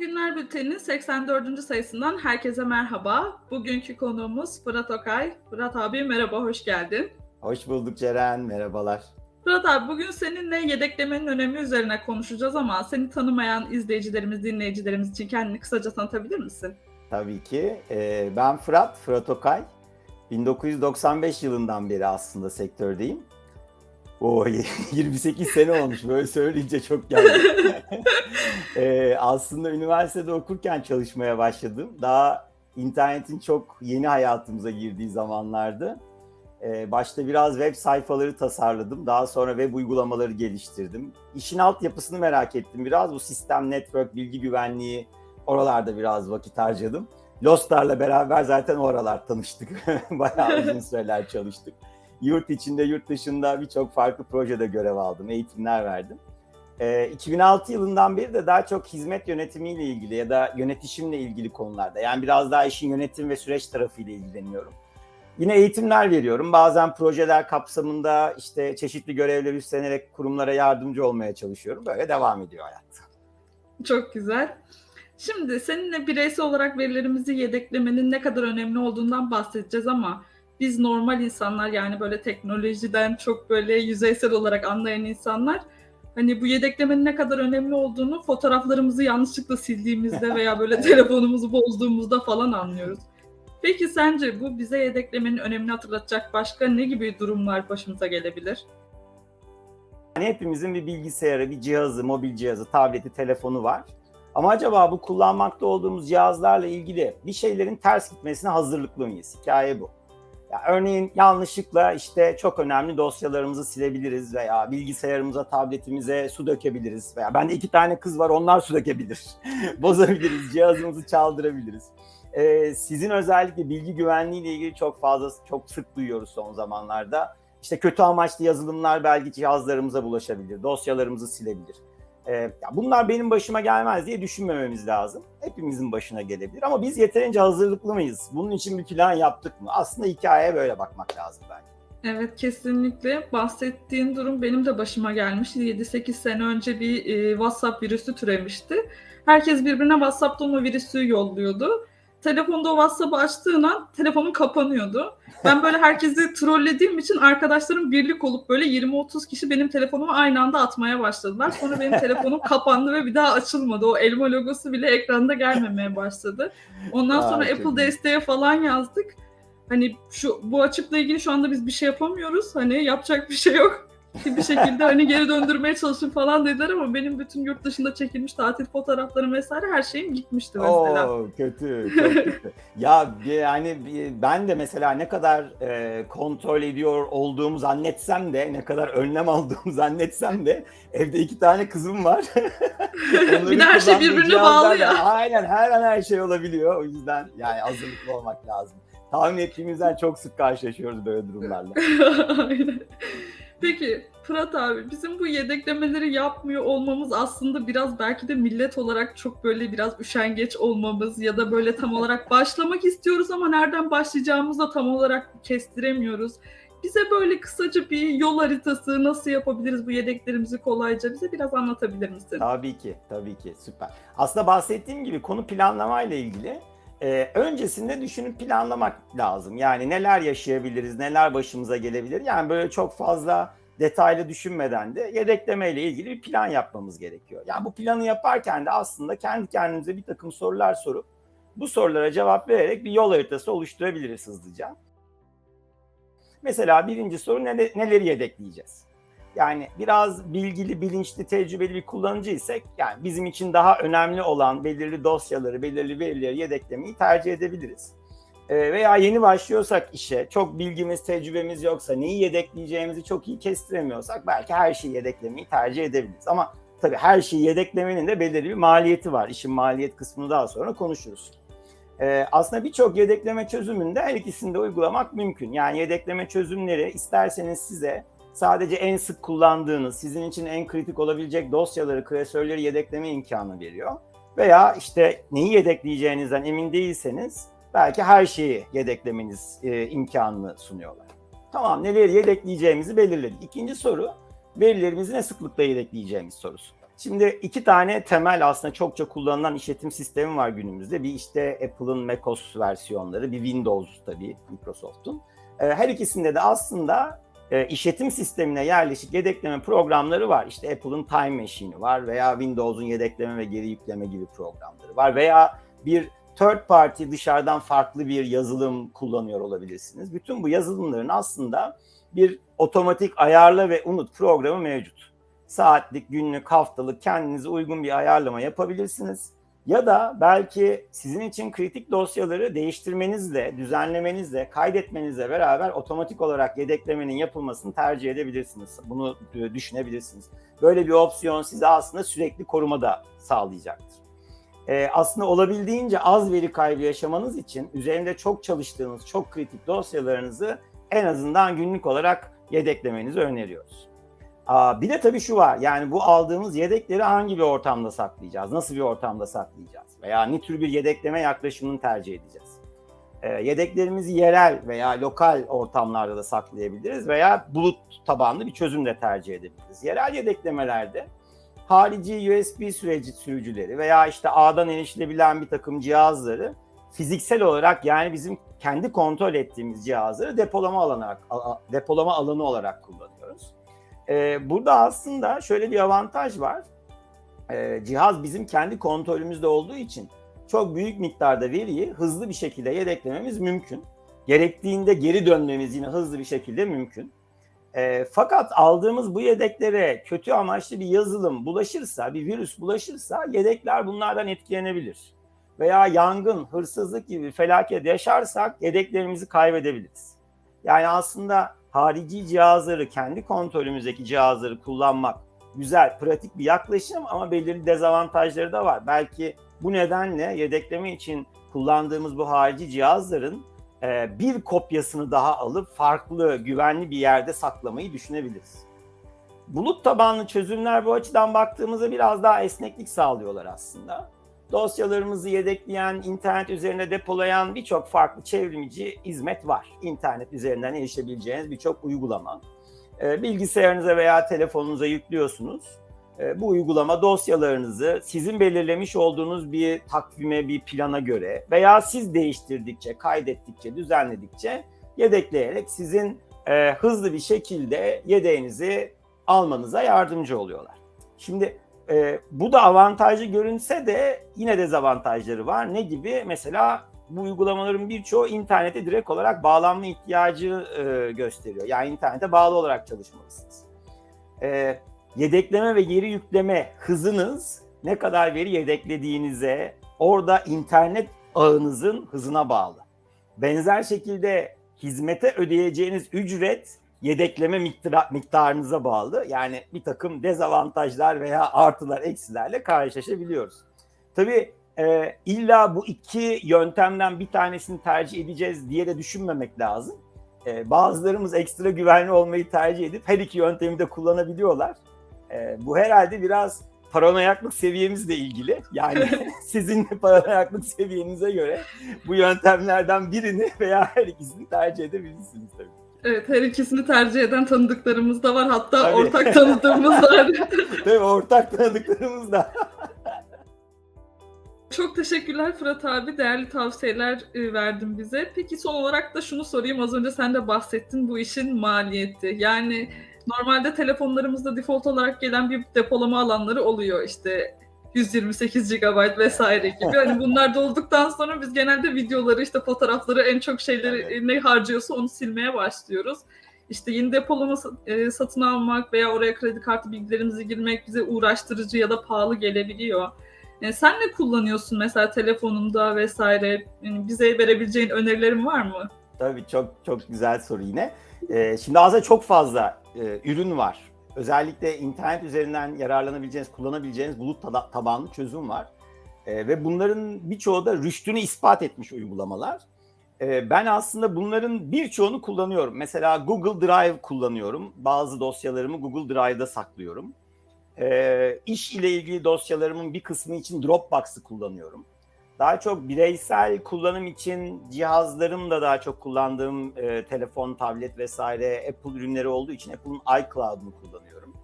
Günler Bülteni'nin 84. sayısından herkese merhaba. Bugünkü konuğumuz Fırat Okay. Fırat abi merhaba, hoş geldin. Hoş bulduk Ceren, merhabalar. Fırat abi bugün seninle yedeklemenin önemi üzerine konuşacağız ama seni tanımayan izleyicilerimiz, dinleyicilerimiz için kendini kısaca tanıtabilir misin? Tabii ki. Ee, ben Fırat, Fırat Okay. 1995 yılından beri aslında sektördeyim. O 28 sene olmuş böyle söyleyince çok geldi. ee, aslında üniversitede okurken çalışmaya başladım. Daha internetin çok yeni hayatımıza girdiği zamanlardı. Ee, başta biraz web sayfaları tasarladım. Daha sonra web uygulamaları geliştirdim. İşin altyapısını merak ettim biraz. Bu sistem, network, bilgi güvenliği oralarda biraz vakit harcadım. Lostar'la beraber zaten oralar tanıştık. Bayağı uzun süreler çalıştık. Yurt içinde, yurt dışında birçok farklı projede görev aldım, eğitimler verdim. Ee, 2006 yılından beri de daha çok hizmet yönetimiyle ilgili ya da yönetişimle ilgili konularda. Yani biraz daha işin yönetim ve süreç tarafıyla ilgileniyorum. Yine eğitimler veriyorum. Bazen projeler kapsamında işte çeşitli görevler üstlenerek kurumlara yardımcı olmaya çalışıyorum. Böyle devam ediyor hayat. Çok güzel. Şimdi seninle bireysel olarak verilerimizi yedeklemenin ne kadar önemli olduğundan bahsedeceğiz ama biz normal insanlar yani böyle teknolojiden çok böyle yüzeysel olarak anlayan insanlar hani bu yedeklemenin ne kadar önemli olduğunu fotoğraflarımızı yanlışlıkla sildiğimizde veya böyle telefonumuzu bozduğumuzda falan anlıyoruz. Peki sence bu bize yedeklemenin önemini hatırlatacak başka ne gibi durumlar başımıza gelebilir? Yani hepimizin bir bilgisayarı, bir cihazı, mobil cihazı, tableti, telefonu var. Ama acaba bu kullanmakta olduğumuz cihazlarla ilgili bir şeylerin ters gitmesine hazırlıklı mıyız? Hikaye bu. Ya örneğin yanlışlıkla işte çok önemli dosyalarımızı silebiliriz veya bilgisayarımıza, tabletimize su dökebiliriz veya bende iki tane kız var onlar su dökebilir. Bozabiliriz, cihazımızı çaldırabiliriz. Ee, sizin özellikle bilgi güvenliği ile ilgili çok fazla, çok sık duyuyoruz son zamanlarda. İşte kötü amaçlı yazılımlar belki cihazlarımıza bulaşabilir, dosyalarımızı silebilir. Ee, bunlar benim başıma gelmez diye düşünmememiz lazım. Hepimizin başına gelebilir ama biz yeterince hazırlıklı mıyız? Bunun için bir plan yaptık mı? Aslında hikayeye böyle bakmak lazım bence. Evet kesinlikle bahsettiğin durum benim de başıma gelmişti. 7-8 sene önce bir e, WhatsApp virüsü türemişti. Herkes birbirine WhatsApp'tan o virüsü yolluyordu. Telefonda o WhatsApp'ı açtığın an telefonun kapanıyordu. Ben böyle herkesi trollediğim için arkadaşlarım birlik olup böyle 20-30 kişi benim telefonumu aynı anda atmaya başladılar. Sonra benim telefonum kapandı ve bir daha açılmadı. O elma logosu bile ekranda gelmemeye başladı. Ondan sonra Aa, Apple desteğe falan yazdık. Hani şu bu açıkla ilgili şu anda biz bir şey yapamıyoruz. Hani yapacak bir şey yok. Bir şekilde hani geri döndürmeye çalışın falan dediler ama benim bütün yurt dışında çekilmiş tatil fotoğraflarım vesaire her şeyim gitmişti mesela. Oo kötü, kötü. ya yani ben de mesela ne kadar e, kontrol ediyor olduğumu zannetsem de, ne kadar önlem aldığımı zannetsem de evde iki tane kızım var. Bir de her şey birbirine bağlı ya. Aynen her an her şey olabiliyor. O yüzden yani hazırlıklı olmak lazım. Tahmin ettiğimizden çok sık karşılaşıyoruz böyle durumlarla. Aynen. Peki Fırat abi bizim bu yedeklemeleri yapmıyor olmamız aslında biraz belki de millet olarak çok böyle biraz üşengeç olmamız ya da böyle tam olarak başlamak istiyoruz ama nereden başlayacağımızı da tam olarak kestiremiyoruz. Bize böyle kısaca bir yol haritası nasıl yapabiliriz bu yedeklerimizi kolayca bize biraz anlatabilir misin? Tabii ki, tabii ki. Süper. Aslında bahsettiğim gibi konu planlamayla ilgili. Ee, öncesinde düşünüp planlamak lazım. Yani neler yaşayabiliriz, neler başımıza gelebilir. Yani böyle çok fazla detaylı düşünmeden de yedekleme ile ilgili bir plan yapmamız gerekiyor. Yani bu planı yaparken de aslında kendi kendimize bir takım sorular sorup bu sorulara cevap vererek bir yol haritası oluşturabiliriz hızlıca. Mesela birinci soru ne, neleri yedekleyeceğiz? Yani biraz bilgili, bilinçli, tecrübeli bir kullanıcıysak yani bizim için daha önemli olan belirli dosyaları, belirli verileri yedeklemeyi tercih edebiliriz. Ee, veya yeni başlıyorsak işe, çok bilgimiz, tecrübemiz yoksa, neyi yedekleyeceğimizi çok iyi kestiremiyorsak belki her şeyi yedeklemeyi tercih edebiliriz. Ama tabii her şeyi yedeklemenin de belirli bir maliyeti var. İşin maliyet kısmını daha sonra konuşuruz. Ee, aslında birçok yedekleme çözümünde her ikisini de uygulamak mümkün. Yani yedekleme çözümleri isterseniz size sadece en sık kullandığınız, sizin için en kritik olabilecek dosyaları, klasörleri yedekleme imkanı veriyor. Veya işte neyi yedekleyeceğinizden emin değilseniz belki her şeyi yedeklemeniz e, imkanını sunuyorlar. Tamam neleri yedekleyeceğimizi belirledik. İkinci soru verilerimizi ne sıklıkla yedekleyeceğimiz sorusu. Şimdi iki tane temel aslında çokça kullanılan işletim sistemi var günümüzde. Bir işte Apple'ın macOS versiyonları, bir Windows tabii Microsoft'un. Ee, her ikisinde de aslında e, işletim sistemine yerleşik yedekleme programları var. İşte Apple'ın Time Machine'i var veya Windows'un yedekleme ve geri yükleme gibi programları var. Veya bir third party dışarıdan farklı bir yazılım kullanıyor olabilirsiniz. Bütün bu yazılımların aslında bir otomatik ayarla ve unut programı mevcut. Saatlik, günlük, haftalık kendinize uygun bir ayarlama yapabilirsiniz. Ya da belki sizin için kritik dosyaları değiştirmenizle, düzenlemenizle, kaydetmenizle beraber otomatik olarak yedeklemenin yapılmasını tercih edebilirsiniz. Bunu e, düşünebilirsiniz. Böyle bir opsiyon size aslında sürekli koruma da sağlayacaktır. Ee, aslında olabildiğince az veri kaybı yaşamanız için üzerinde çok çalıştığınız çok kritik dosyalarınızı en azından günlük olarak yedeklemenizi öneriyoruz. Bir de tabii şu var yani bu aldığımız yedekleri hangi bir ortamda saklayacağız? Nasıl bir ortamda saklayacağız? Veya ne tür bir yedekleme yaklaşımını tercih edeceğiz? Ee, yedeklerimizi yerel veya lokal ortamlarda da saklayabiliriz veya bulut tabanlı bir çözüm de tercih edebiliriz. Yerel yedeklemelerde harici USB süreci sürücüleri veya işte ağdan erişilebilen bir takım cihazları fiziksel olarak yani bizim kendi kontrol ettiğimiz cihazları depolama alanı depolama alanı olarak kullanıyoruz. Ee, burada aslında şöyle bir avantaj var. Ee, cihaz bizim kendi kontrolümüzde olduğu için çok büyük miktarda veriyi hızlı bir şekilde yedeklememiz mümkün. Gerektiğinde geri dönmemiz yine hızlı bir şekilde mümkün. E, fakat aldığımız bu yedeklere kötü amaçlı bir yazılım bulaşırsa, bir virüs bulaşırsa yedekler bunlardan etkilenebilir. Veya yangın, hırsızlık gibi felaket yaşarsak yedeklerimizi kaybedebiliriz. Yani aslında harici cihazları, kendi kontrolümüzdeki cihazları kullanmak güzel, pratik bir yaklaşım ama belirli dezavantajları da var. Belki bu nedenle yedekleme için kullandığımız bu harici cihazların e, bir kopyasını daha alıp farklı, güvenli bir yerde saklamayı düşünebiliriz. Bulut tabanlı çözümler bu açıdan baktığımızda biraz daha esneklik sağlıyorlar aslında. Dosyalarımızı yedekleyen, internet üzerinde depolayan birçok farklı çevrimici hizmet var. İnternet üzerinden erişebileceğiniz birçok uygulama. E, bilgisayarınıza veya telefonunuza yüklüyorsunuz e, bu uygulama dosyalarınızı sizin belirlemiş olduğunuz bir takvime, bir plana göre veya siz değiştirdikçe, kaydettikçe, düzenledikçe yedekleyerek sizin e, hızlı bir şekilde yedeğinizi almanıza yardımcı oluyorlar. Şimdi e, bu da avantajlı görünse de yine dezavantajları var. Ne gibi? Mesela bu uygulamaların birçoğu internete direkt olarak bağlanma ihtiyacı e, gösteriyor. Yani internete bağlı olarak çalışmalısınız. E, yedekleme ve geri yükleme hızınız ne kadar veri yedeklediğinize, orada internet ağınızın hızına bağlı. Benzer şekilde hizmete ödeyeceğiniz ücret yedekleme miktarınıza bağlı. Yani bir takım dezavantajlar veya artılar, eksilerle karşılaşabiliyoruz. Tabii e, illa bu iki yöntemden bir tanesini tercih edeceğiz diye de düşünmemek lazım. E, bazılarımız ekstra güvenli olmayı tercih edip her iki yöntemi de kullanabiliyorlar. E, bu herhalde biraz paranoyaklık seviyemizle ilgili. Yani sizin paranoyaklık seviyenize göre bu yöntemlerden birini veya her ikisini tercih edebilirsiniz tabii. Evet her ikisini tercih eden tanıdıklarımız da var. Hatta tabii. ortak tanıdığımız da var. tabii ortak tanıdıklarımız da. Çok teşekkürler Fırat abi. Değerli tavsiyeler e, verdin bize. Peki son olarak da şunu sorayım. Az önce sen de bahsettin bu işin maliyeti. Yani normalde telefonlarımızda default olarak gelen bir depolama alanları oluyor. İşte 128 GB vesaire gibi. Hani bunlar dolduktan sonra biz genelde videoları, işte fotoğrafları, en çok şeyleri evet. ne harcıyorsa onu silmeye başlıyoruz. İşte yeni depolama e, satın almak veya oraya kredi kartı bilgilerimizi girmek bize uğraştırıcı ya da pahalı gelebiliyor. Yani sen ne kullanıyorsun mesela telefonunda vesaire? Yani bize verebileceğin önerilerin var mı? Tabii çok çok güzel soru yine. Ee, şimdi aslında çok fazla e, ürün var. Özellikle internet üzerinden yararlanabileceğiniz, kullanabileceğiniz bulut tabanlı çözüm var. E, ve bunların birçoğu da rüştünü ispat etmiş uygulamalar. E, ben aslında bunların birçoğunu kullanıyorum. Mesela Google Drive kullanıyorum. Bazı dosyalarımı Google Drive'da saklıyorum. E, iş ile ilgili dosyalarımın bir kısmı için Dropbox'ı kullanıyorum. Daha çok bireysel kullanım için cihazlarım da daha çok kullandığım e, telefon, tablet vesaire Apple ürünleri olduğu için Apple'ın iCloud'unu kullanıyorum.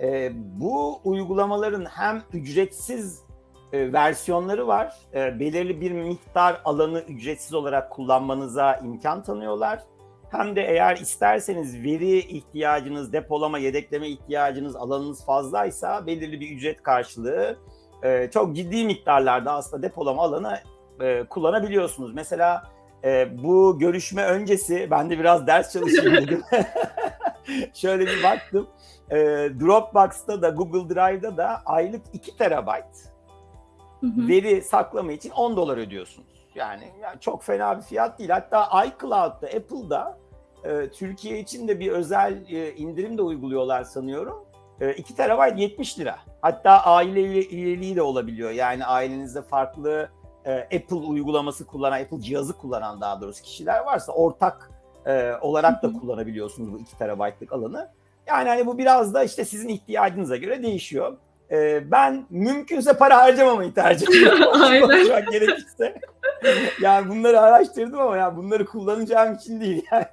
E, bu uygulamaların hem ücretsiz e, versiyonları var. E, belirli bir miktar alanı ücretsiz olarak kullanmanıza imkan tanıyorlar. Hem de eğer isterseniz veri ihtiyacınız, depolama, yedekleme ihtiyacınız, alanınız fazlaysa belirli bir ücret karşılığı e, çok ciddi miktarlarda aslında depolama alanı e, kullanabiliyorsunuz. Mesela e, bu görüşme öncesi ben de biraz ders çalışayım dedim. Şöyle bir baktım. E, Dropbox'ta da Google Drive'da da aylık 2 terabayt Hı hı. veri saklama için 10 dolar ödüyorsunuz. Yani, yani çok fena bir fiyat değil. Hatta iCloud'da, Apple'da e, Türkiye için de bir özel e, indirim de uyguluyorlar sanıyorum. E, 2 terabayt 70 lira. Hatta aile üye- üyeliği de olabiliyor. Yani ailenizde farklı e, Apple uygulaması kullanan, Apple cihazı kullanan daha doğrusu kişiler varsa ortak e, olarak da kullanabiliyorsunuz bu 2 terabaytlık alanı. Yani hani bu biraz da işte sizin ihtiyacınıza göre değişiyor. E, ben mümkünse para harcamamayı tercih ediyorum. Aynen. Gerekirse. yani bunları araştırdım ama ya bunları kullanacağım için değil yani.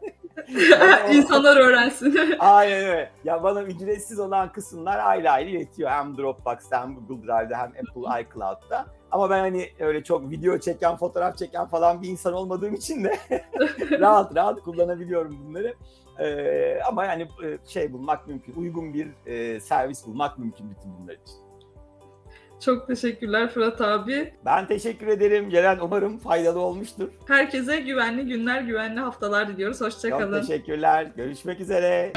İnsanlar öğrensin. Aynen öyle. Ya bana ücretsiz olan kısımlar ayrı ayrı yetiyor. Hem Dropbox'ta hem Google Drive'da hem Apple iCloud'da. Ama ben hani öyle çok video çeken, fotoğraf çeken falan bir insan olmadığım için de rahat rahat kullanabiliyorum bunları. Ee, ama yani e, şey bulmak mümkün. Uygun bir e, servis bulmak mümkün bütün bunlar için. Çok teşekkürler Fırat abi. Ben teşekkür ederim. Ceren umarım faydalı olmuştur. Herkese güvenli günler, güvenli haftalar diliyoruz. Çok Hoşçakalın. teşekkürler. Görüşmek üzere.